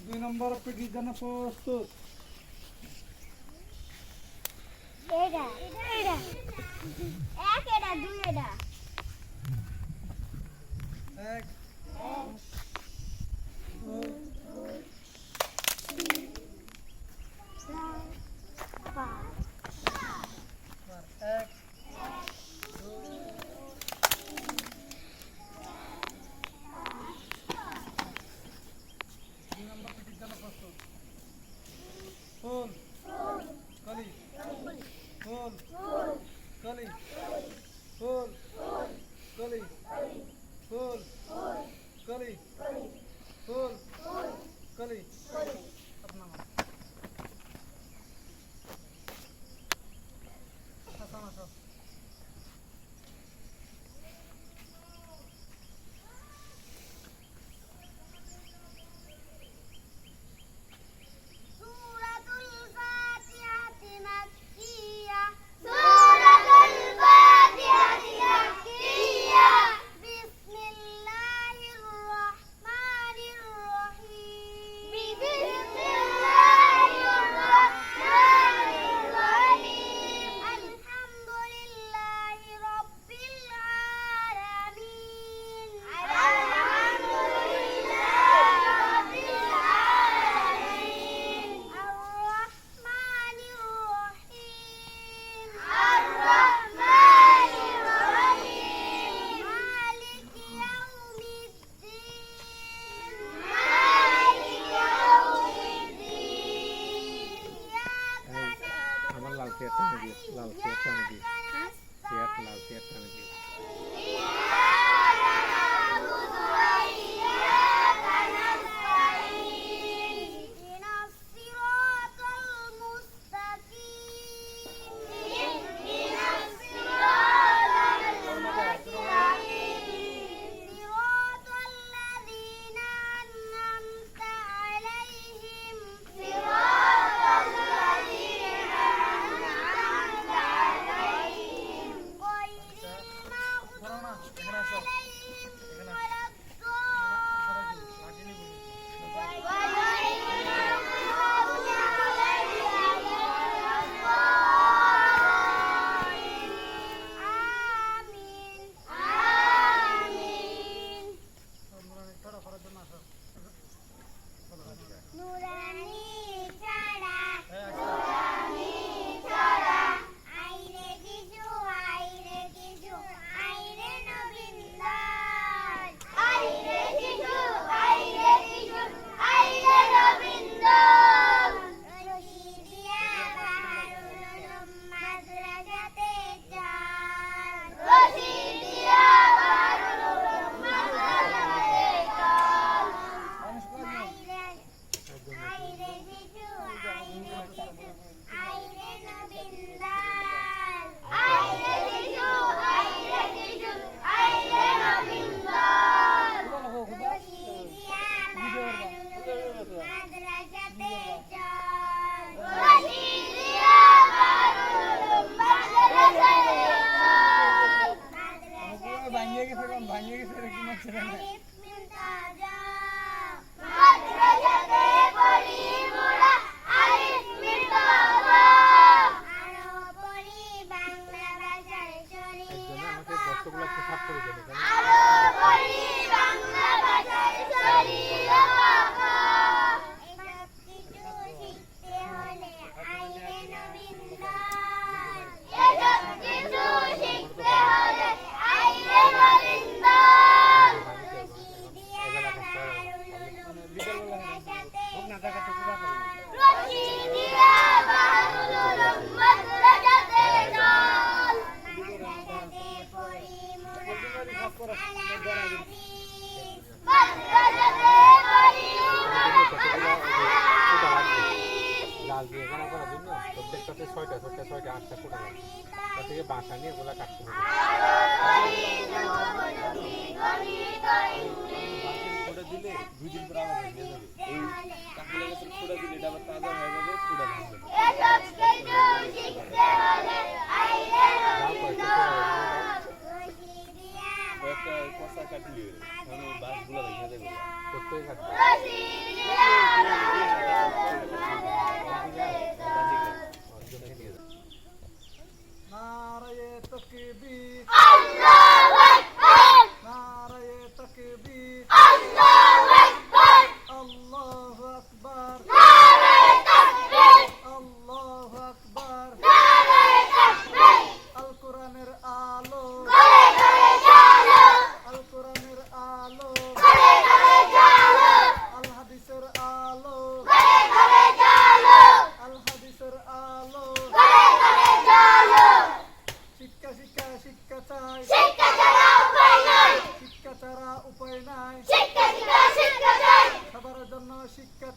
দুই নম্বর পিটির জন্য প্রস্তুত এটা এটা এক এটা দুই এটা এক কতগুলো একটু সাফ করে দেবে বাচ্চা ফুটে তা থেকে বাসা নিয়ে ওগুলা কাটতে হবে দিলে দুই দিন পর আবার ভেঙে যাবে এই কাঁকুলা গাছের খোঁড়া দিলে এটা আবার তাজা নারায়ে তকবীর। আল্লাহ! Clásica